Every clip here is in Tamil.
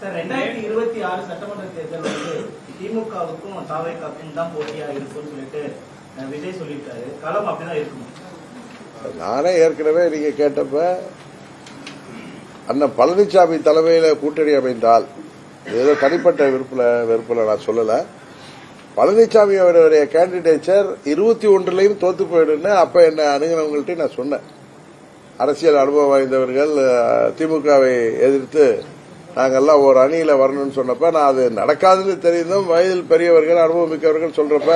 சார் ரெண்டாயிரத்தி இருபத்தி ஆறு சட்டமன்ற தேர்தல் வந்து திமுகவுக்கும் தாவேக்காவுக்கும் தான் போட்டியா இருக்கும்னு சொல்லிட்டு விஜய் சொல்லியிருக்காரு. களம் அப்படிதான் இருக்கும். நானே ஏற்கனவே நீங்க கேட்டப்ப அண்ணன் பழனிசாமி தலைமையில கூட்டணி அமைந்தால் ஏதோ தனிப்பட்ட விருப்பில் வெறுப்புல நான் சொல்லல. பழனிசாமி அவருடைய கேண்டிடேச்சர் இருபத்தி ஒன்றுலையும் தோத்து போயிடுன்னு அப்ப என்ன அணுகினவங்கள்ட்ட நான் சொன்னேன். அரசியல் அனுபவம் வாய்ந்தவர்கள் திமுகவை எதிர்த்து நாங்கெல்லாம் ஒரு அணியில வரணும்னு சொன்னப்ப நான் அது நடக்காதுன்னு தெரிந்தும் வயதில் பெரியவர்கள் அனுபவம் மிக்கவர்கள் சொல்றப்ப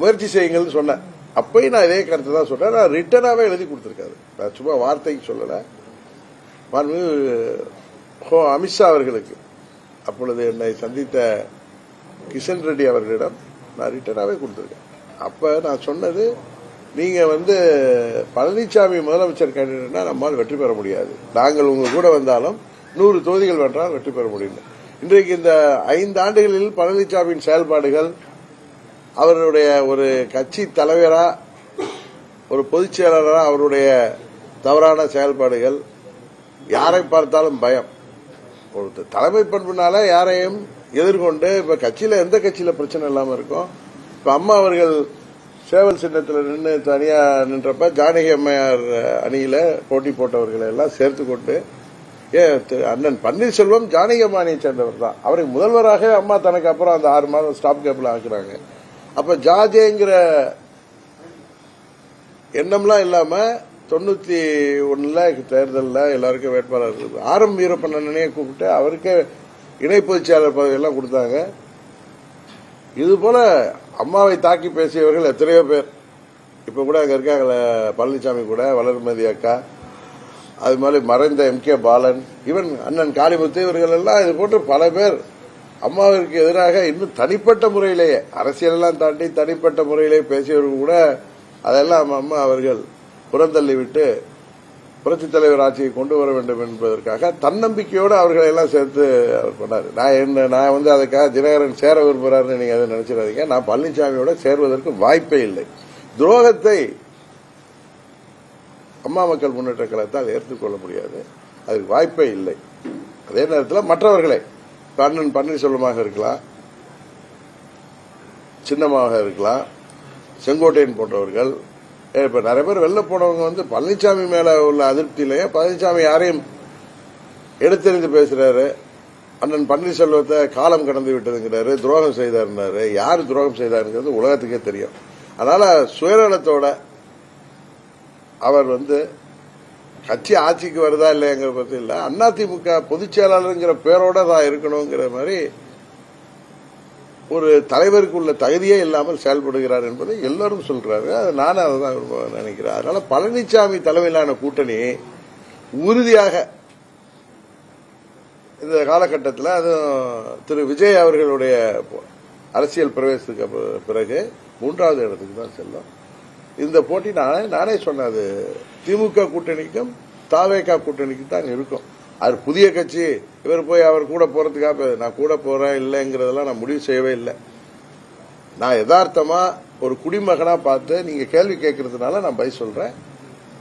முயற்சி செய்யுங்கள்னு சொன்னேன். அப்பயும் நான் இதே கருத்து தான் சொல்றேன். நான் ரிட்டனாவே எழுதி கொடுத்துருக்காரு. நான் சும்மா வார்த்தைக்கு சொல்லல. ஹோ அமித்ஷா அவர்களுக்கு. அப்பொழுது என்னை சந்தித்த கிஷன் ரெட்டி அவர்களிடம் நான் ரிட்டனாவே கொடுத்துருக்கேன். அப்ப நான் சொன்னது நீங்க வந்து பழனிசாமி முதலமைச்சர் கேண்டிடேட்னா நம்மால் வெற்றி பெற முடியாது. நாங்கள் உங்க கூட வந்தாலும் நூறு தொகுதிகள் வென்றால் வெற்றி பெற முடியும் இன்றைக்கு இந்த ஐந்து ஆண்டுகளில் பழனிசாமியின் செயல்பாடுகள் அவருடைய ஒரு கட்சி தலைவரா ஒரு பொதுச் செயலாளரா அவருடைய தவறான செயல்பாடுகள் யாரை பார்த்தாலும் பயம். ஒரு தலைமை பண்புனால யாரையும் எதிர்கொண்டு இப்ப கட்சியில எந்த கட்சியில பிரச்சனை இல்லாம இருக்கும். இப்ப அம்மா அவர்கள் சேவல் சின்னத்தில் நின்று தனியா நின்றப்ப ஜானகி அம்மையார் அணியில போட்டி போட்டவர்களை எல்லாம் சேர்த்து கொண்டு அண்ணன் பன்னீர்செல்வம் ஜானகி அம்மா சேர்ந்தவர் தான். அவருக்கு முதல்வராக அம்மா தனக்கு அப்புறம் அந்த ஆறு மாதம் ஸ்டாப் கேப்ல ஆக்குறாங்க. அப்ப ஜாஜேங்கிற எண்ணம்லாம் இல்லாம தொண்ணூத்தி ஒண்ணுல தேர்தலில் எல்லாருக்கும் வேட்பாளர் இருக்கு. ஆர் எம் வீரப்பன் அண்ணனையே கூப்பிட்டு அவருக்கே இணை பொதுச்செயலர் கொடுத்தாங்க. இது போல அம்மாவை தாக்கி பேசியவர்கள் எத்தனையோ பேர். இப்ப கூட அங்க இருக்காங்களே பழனிசாமி கூட வளர்மதி அக்கா அது மாதிரி மறைந்த எம் கே பாலன் ஈவன் அண்ணன் காளிமுத்து இவர்கள் எல்லாம் இது போன்று பல பேர் அம்மாவிற்கு எதிராக இன்னும் தனிப்பட்ட முறையிலேயே அரசியலெல்லாம் தாண்டி தனிப்பட்ட முறையிலே பேசியவர்கள் கூட அதெல்லாம் அம்மா அவர்கள் புறந்தள்ளி விட்டு புரட்சித் தலைவர் ஆட்சியை கொண்டு வர வேண்டும் என்பதற்காக தன்னம்பிக்கையோடு அவர்களை எல்லாம் சேர்த்து அவர் பண்ணார் நான் என்ன நான் வந்து அதுக்காக தினகரன் சேர விரும்புகிறாருன்னு நீங்கள் அதை நினைச்சிடாதீங்க. நான் பழனிசாமியோட சேர்வதற்கு வாய்ப்பே இல்லை. துரோகத்தை அம்மா மக்கள் முன்னேற்ற அதை ஏற்றுக்கொள்ள முடியாது. அதுக்கு வாய்ப்பே இல்லை. அதே நேரத்தில் மற்றவர்களை இப்ப அண்ணன் பன்னீர்செல்வமாக இருக்கலாம் சின்னமாக இருக்கலாம் செங்கோட்டையன் போன்றவர்கள் இப்போ இப்ப நிறைய பேர் வெளில போனவங்க வந்து பழனிசாமி மேல உள்ள அதிருப்தியிலேயே பழனிசாமி யாரையும் எடுத்தெறிந்து பேசுறாரு. அண்ணன் பன்னீர்செல்வத்தை காலம் கடந்து விட்டதுங்கிறாரு துரோகம் செய்தாருன்னாரு. யார் துரோகம் செய்தாருங்கிறது உலகத்துக்கே தெரியும். அதனால சுயநலத்தோட அவர் வந்து கட்சி ஆட்சிக்கு வருதா இல்லைங்கிற பற்றி இல்ல. அதிமுக பொதுச் செயலாளருங்கிற பேரோட தான் இருக்கணுங்கிற மாதிரி ஒரு தலைவருக்கு உள்ள தகுதியே இல்லாமல் செயல்படுகிறார் என்பதை எல்லாரும் சொல்றாரு அது நானும் அதை தான் நினைக்கிறேன். அதனால பழனிசாமி தலைமையிலான கூட்டணி உறுதியாக இந்த காலகட்டத்தில் அதுவும் திரு விஜய் அவர்களுடைய அரசியல் பிரவேசத்துக்கு பிறகு மூன்றாவது இடத்துக்கு தான் செல்லும். இந்த போட்டி நானே நானே சொன்னது திமுக கூட்டணிக்கும் தாவேகா கூட்டணிக்கும் தான் இருக்கும். அது புதிய கட்சி. இவர் போய் அவர் கூட போறதுக்காக நான் கூட போறேன் இல்லைங்கிறதெல்லாம் நான் முடிவு செய்யவே இல்லை. நான் யதார்த்தமா ஒரு குடிமகனா பார்த்து நீங்க கேள்வி கேட்கறதுனால நான் பதில் சொல்றேன்.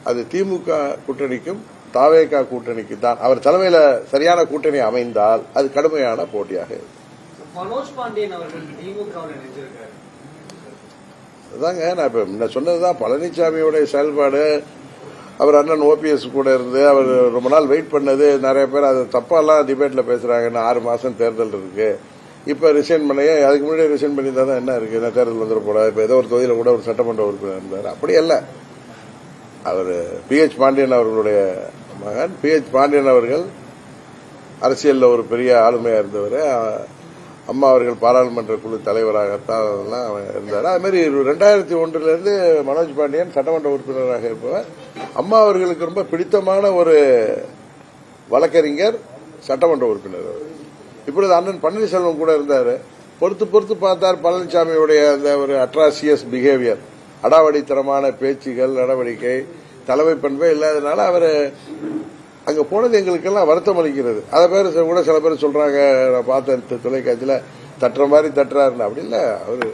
அது திமுக கூட்டணிக்கும் தாவேகா கூட்டணிக்கு தான். அவர் தலைமையில சரியான கூட்டணி அமைந்தால் அது கடுமையான போட்டியாக இருக்கும். மனோஜ் பாண்டியன் அவர்கள் திமுக அதாங்க நான் இப்ப முன்ன சொன்னதுதான் பழனிசாமியோடைய செயல்பாடு. அவர் அண்ணன் ஓபிஎஸ் கூட இருந்து அவர் ரொம்ப நாள் வெயிட் பண்ணது. நிறைய பேர் அது தப்பாலாம் டிபேட்ல பேசுகிறாங்க ஆறு மாசம் தேர்தல் இருக்கு. இப்ப ரிசைன் பண்ணி அதுக்கு முன்னாடி ரிசைன் பண்ணியிருந்தா தான் என்ன இருக்கு? நான் தேர்தல் வந்துட போறா? இப்ப ஏதோ ஒரு தொகுதியில் கூட ஒரு சட்டமன்ற உறுப்பினர் இருந்தார். அப்படி அல்ல. அவர் பிஹெச் பாண்டியன் அவர்களுடைய மகன். பிஹெச் பாண்டியன் அவர்கள் அரசியலில் ஒரு பெரிய ஆளுமையா இருந்தவர். அம்மா அவர்கள் பாராளுமன்ற குழு தலைவராகத்தான் இருந்தார். அது மாதிரி ரெண்டாயிரத்தி ஒன்றிலிருந்து மனோஜ் பாண்டியன் சட்டமன்ற உறுப்பினராக இருப்பவர். அம்மா அவர்களுக்கு ரொம்ப பிடித்தமான ஒரு வழக்கறிஞர் சட்டமன்ற உறுப்பினர் இப்பொழுது அண்ணன் பன்னீர்செல்வம் கூட இருந்தார். பொறுத்து பொறுத்து பார்த்தார் பழனிசாமியுடைய அந்த ஒரு அட்ராசியஸ் பிஹேவியர் அடாவடித்தனமான பேச்சுகள் நடவடிக்கை தலைமை பண்பே இல்லாதனால அவர் அங்கே போனது எங்களுக்கெல்லாம் வருத்தம் அளிக்கிறது. அதை பேர் கூட சில பேர் சொல்கிறாங்க நான் பார்த்த தொலைக்காட்சியில் தட்டுற மாதிரி தட்டுறாருன்னு. அப்படி இல்லை. அவர்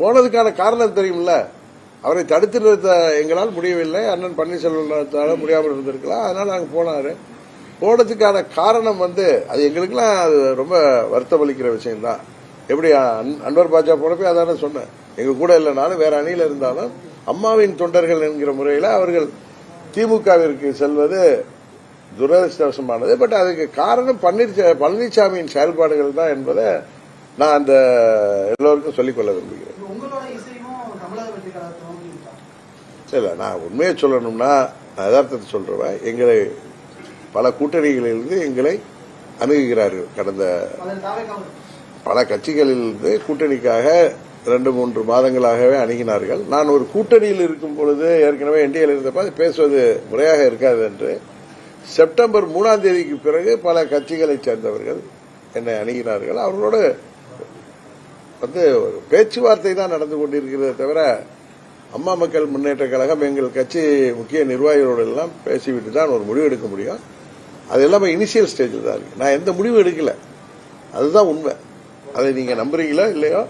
போனதுக்கான காரணம் தெரியும்ல. அவரை தடுத்து நிறுத்த எங்களால் முடியவில்லை. அண்ணன் பன்னீர்செல்வத்தால முடியாமல் இருந்திருக்கலாம். அதனால் நாங்கள் போனார். போனதுக்கான காரணம் வந்து அது எங்களுக்கெல்லாம் அது ரொம்ப வருத்தம் அளிக்கிற விஷயம்தான். எப்படி அன்- அன்வர் பாஜா போனப்போ அதான சொன்னேன். எங்கள் கூட இல்லைனாலும் வேற அணியில் இருந்தாலும் அம்மாவின் தொண்டர்கள் என்கிற முறையில் அவர்கள் திமுகவிற்கு செல்வது துரதிருஷ்டவசமானது. பட் அதுக்கு காரணம் பன்னீர் பழனிசாமியின் செயல்பாடுகள் தான் என்பதை நான் அந்த எல்லோருக்கும் சொல்லிக்கொள்ள விரும்புகிறேன். இல்ல நான் உண்மையை சொல்லணும்னா நான் யதார்த்தத்தை சொல்றேன். எங்களை பல கூட்டணிகளிலிருந்து எங்களை அணுகுகிறார்கள். கடந்த பல கட்சிகளிலிருந்து கூட்டணிக்காக ரெண்டு மூன்று மாதங்களாகவே அணுகினார்கள். நான் ஒரு கூட்டணியில் இருக்கும் பொழுது ஏற்கனவே என்டிஏல இருந்தப்ப பேசுவது முறையாக இருக்காது என்று செப்டம்பர் மூணாம் தேதிக்கு பிறகு பல கட்சிகளைச் சேர்ந்தவர்கள் என்னை அணுகினார்கள். அவர்களோடு வந்து ஒரு பேச்சுவார்த்தை தான் நடந்து கொண்டிருக்கிறதே தவிர அம்மா மக்கள் முன்னேற்ற கழகம் எங்கள் கட்சி முக்கிய நிர்வாகிகளோடு எல்லாம் பேசிவிட்டு தான் ஒரு முடிவு எடுக்க முடியும். அது எல்லாமே இனிஷியல் ஸ்டேஜில் தான் இருக்கு. நான் எந்த முடிவும் எடுக்கல. அதுதான் உண்மை. அதை நீங்கள் நம்புறீங்களோ இல்லையோ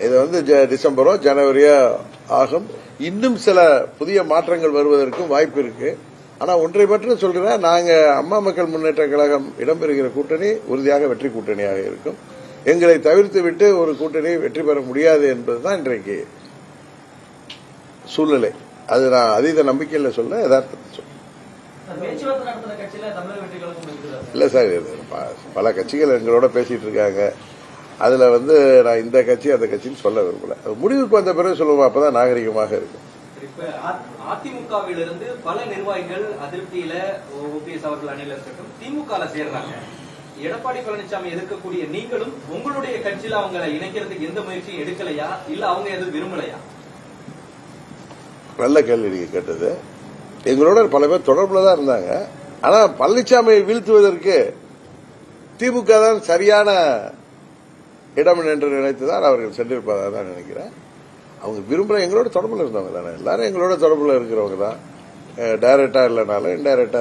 இது வந்து ஜ- டிசம்பரோ ஜனவரியோ ஆகும். இன்னும் சில புதிய மாற்றங்கள் வருவதற்கும் வாய்ப்பு இருக்குது ஆனா ஒன்றை மட்டும் சொல்றேன். நாங்க அம்மா மக்கள் முன்னேற்ற கழகம் இடம்பெறுகிற கூட்டணி உறுதியாக வெற்றி கூட்டணியாக இருக்கும். எங்களை தவிர்த்து விட்டு ஒரு கூட்டணி வெற்றி பெற முடியாது என்பதுதான் இன்றைக்கு சூழ்நிலை. அது நான் அதீத நம்பிக்கையில் சொல்ல யதார்த்தத்தை சொல்ல? இல்ல சார் பல கட்சிகள் எங்களோட பேசிட்டு இருக்காங்க. அதுல வந்து நான் இந்த கட்சி அந்த கட்சின்னு சொல்ல விரும்பல. அது முடிவுக்கு வந்த பிறகு சொல்லுவோம். அப்பதான் நாகரிகமாக இருக்கும். இப்ப அ- அதிமுகவிலிருந்து பல நிர்வாகிகள் அதிருப்தியில ஓபிஎஸ் அவர்கள் அணியில இருக்கட்டும் திமுக சேர்றாங்க. எடப்பாடி பழனிசாமி எதிர்க்கக்கூடிய நீங்களும் உங்களுடைய கட்சியில அவங்களை இணைக்கிறதுக்கு எந்த முயற்சியும் எடுக்கலையா? இல்ல அவங்க எதுவும் விரும்பலையா? நல்ல கேள்வி நீங்க கேட்டது. எங்களோட பல பேர் தொடர்புல தான் இருந்தாங்க. ஆனா பழனிசாமியை வீழ்த்துவதற்கு திமுக தான் சரியான இடம் என்று நினைத்துதான் அவர்கள் சென்றிருப்பதாக தான் நினைக்கிறேன். அவங்க விரும்புற எங்களோட தொடர்புல இருந்தவங்க தானே. எல்லாரும் எங்களோட தொடர்புல இருக்கிறவங்க தான். டைரக்டா இல்லைனாலும் இன்டைரக்டா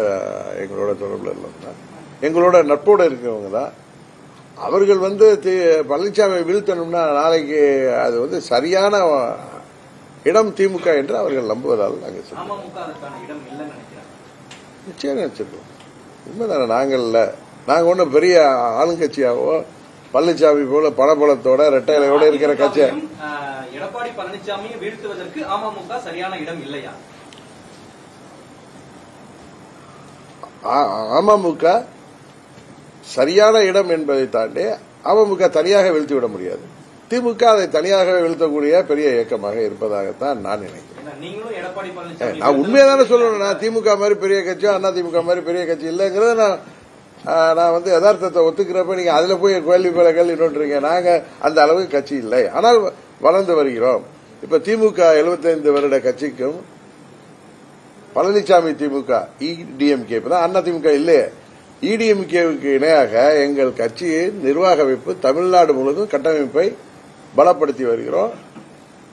எங்களோட தொடர்புல இருந்தவங்க தான். எங்களோட நட்போட இருக்கிறவங்க தான். அவர்கள் வந்து பழனிசாமியை வீழ்த்தணும்னா நாளைக்கு அது வந்து சரியான இடம் திமுக என்று அவர்கள் நம்புவதால் நாங்கள் நினைக்கிறாங்க. நிச்சயம் நினைச்சிருக்கோம். உண்மைதானே? நாங்கள் இல்ல. நாங்க ஒன்றும் பெரிய ஆளுங்கட்சியாவோ பழனிசாமி போல பணபலத்தோட ரெட்டையிலையோட இருக்கிற கட்சி எடப்பாடி பழனிசாமியை வீழ்த்துவதற்கு அமமுக சரியான இடம் இல்லையா? அமமுக சரியான இடம் என்பதை தாண்டி அமமுக தனியாக வீழ்த்தி விட முடியாது. திமுக அதை தனியாகவே வீழ்த்தக்கூடிய பெரிய இயக்கமாக இருப்பதாகத்தான் நான் நினைக்கிறேன். நான் உண்மையை தானே சொல்லணும். நான் திமுக மாதிரி பெரிய கட்சியோ அண்ணா திமுக மாதிரி பெரிய கட்சி இல்லைங்கிறத நான் நான் வந்து யதார்த்தத்தை ஒத்துக்கிறப்ப நீங்க அதுல போய் கேள்வி பல கேள்வி நோட்டுறீங்க நாங்க அந்த அளவுக்கு கட்சி இல்லை. ஆனால் வளர்ந்து வருகிறோம். இப்ப திமுக 75 வருட கட்சிக்கும் பழனிசாமி திமுக இடிஎம்கே இப்பதான் அண்ணா திமுக இல்லையே. இடிஎம்கேவுக்கு இணையாக எங்கள் கட்சியின் நிர்வாக அமைப்பு தமிழ்நாடு முழுவதும் கட்டமைப்பை பலப்படுத்தி வருகிறோம்.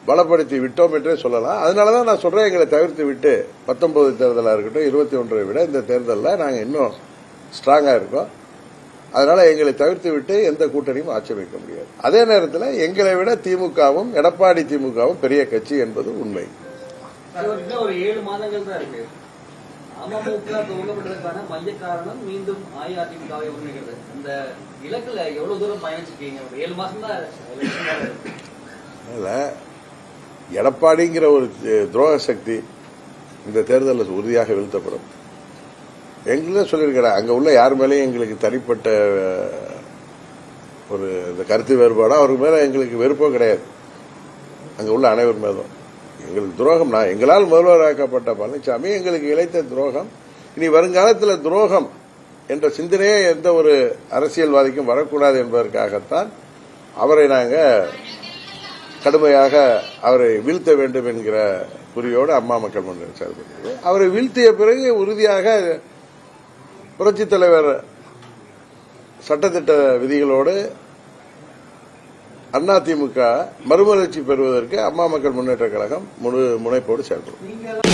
பலப்படுத்தி விட்டோம் என்றே சொல்லலாம். அதனாலதான் நான் சொல்றேன் எங்களை தவிர்த்து விட்டு பத்தொன்பது தேர்தலா இருக்கட்டும் இருபத்தி ஒன்றை விட இந்த தேர்தலில் நாங்கள் இன்னும் ஸ்ட்ராங்கா இருக்கோம். அதனால எங்களை தவிர்த்து விட்டு எந்த கூட்டணியும் ஆட்சேபிக்க முடியாது. அதே நேரத்தில் எங்களை விட திமுகவும் எடப்பாடி திமுகவும் பெரிய கட்சி என்பது உண்மை. ஒரு ஏழு மாதங்கள் தான் இருக்கு. அமமுக துவங்கப்பட்டதற்கான மைய காரணம் மீண்டும் அஇஅதிமுகவை ஒருங்கிணைக்கிறது. இந்த இலக்குல எவ்வளவு தூரம் பயணிச்சிருக்கீங்க? ஒரு ஏழு மாசம் தான் அதனால எடப்பாடிங்கிற ஒரு துரோக சக்தி இந்த தேர்தலில் உறுதியாக வீழ்த்தப்படும். எங்களும் சொல்லியிருக்கிறேன் அங்கே உள்ள யார் மேலேயும் எங்களுக்கு தனிப்பட்ட ஒரு இந்த கருத்து வேறுபாடோ அவருக்கு மேலே எங்களுக்கு வெறுப்போ கிடையாது. அங்கே உள்ள அனைவர் மேலும். எங்களுக்கு துரோகம் நான் எங்களால் முதல்வராக்கப்பட்ட பழனிசாமி எங்களுக்கு இழைத்த துரோகம் இனி வருங்காலத்தில் துரோகம் என்ற சிந்தனையே எந்த ஒரு அரசியல்வாதிக்கும் வரக்கூடாது என்பதற்காகத்தான் அவரை நாங்கள் கடுமையாக அவரை வீழ்த்த வேண்டும் என்கிற குறியோடு அம்மா மக்கள் முன்னேற்ற செயல்படுகிறது அவரை வீழ்த்திய பிறகு உறுதியாக புரட்சி தலைவர் சட்டத்திட்ட விதிகளோடு அதிமுக மறுமலர்ச்சி பெறுவதற்கு அம்மா மக்கள் முன்னேற்ற கழகம் முழு முனைப்போடு செயல்படும்.